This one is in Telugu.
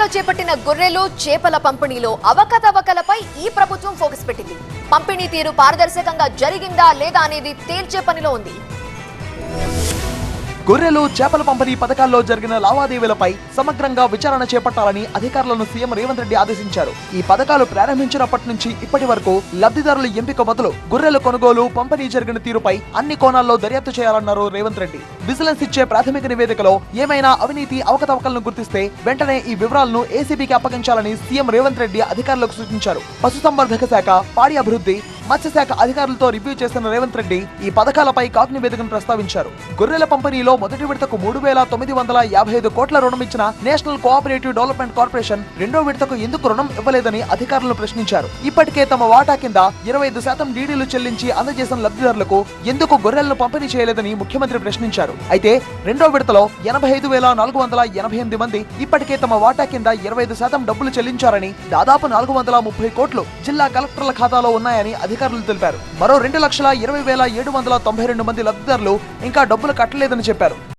ఏపీలో చేపట్టిన గొర్రెలు చేపల పంపిణీలో అవకతవకలపై ఈ ప్రభుత్వం ఫోకస్ పెట్టింది. పంపిణీ తీరు పారదర్శకంగా జరిగిందా లేదా అనేది తేల్చే పనిలో ఉంది. గొర్రెలు చేపల పంపిణీ పథకాల్లో జరిగిన లావాదేవీలపై సమగ్రంగా విచారణ చేపట్టాలని అధికారులను సీఎం రేవంత్ రెడ్డి ఆదేశించారు. ఈ పథకాలు ప్రారంభించినప్పటి నుంచి ఇప్పటి వరకు లబ్ధిదారుల ఎంపిక మొదలు గొర్రెల కొనుగోలు పంపిణీ జరిగిన తీరుపై అన్ని కోణాల్లో దర్యాప్తు చేయాలన్నారు రేవంత్ రెడ్డి. విజిలెన్స్ ఇచ్చే ప్రాథమిక నివేదికలో ఏమైనా అవినీతి అవకతవకలను గుర్తిస్తే వెంటనే ఈ వివరాలను ఏసీబీకి అప్పగించాలని సీఎం రేవంత్ రెడ్డి అధికారులకు సూచించారు. పశుసంవర్ధక శాఖ పాడి అభివృద్ధి మత్స్యశాఖ అధికారులతో రివ్యూ చేసిన రేవంత్ రెడ్డి ఈ పథకాలపై కాగ్ నివేదికను ప్రస్తావించారు. గొర్రెల పంపిణీలో మొదటి విడతకు మూడు వేల తొమ్మిది వందల యాభై ఐదు కోట్ల రుణం ఇచ్చిన నేషనల్ కోఆపరేటివ్ డెవలప్మెంట్ కార్పొరేషన్ రెండో విడతకు ఎందుకు రుణం ఇవ్వలేదని అధికారులను ప్రశ్నించారు. ఇప్పటికే తమ వాటా కింద ఇరవై ఐదు శాతం డీడీలు చెల్లించి అందజేసిన లబ్ధిదారులకు ఎందుకు గొర్రెలను పంపిణీ చేయలేదని ముఖ్యమంత్రి ప్రశ్నించారు. అయితే రెండో విడతలో ఎనభై ఐదు వేల నాలుగు వందల ఎనభై ఎనిమిది మంది ఇప్పటికే తమ వాటా కింద ఇరవై ఐదు శాతం డబ్బులు చెల్లించారని దాదాపు నాలుగు వందల ముప్పై కోట్లు జిల్లా కలెక్టర్ల ఖాతాలో ఉన్నాయని అధికారులు తెలిపారు. మరో రెండు లక్షల ఇరవై వేల ఏడు వందల తొంభై రెండు మంది లబ్ధిదారులు ఇంకా డబ్బులు కట్టలేదని చెప్పారు.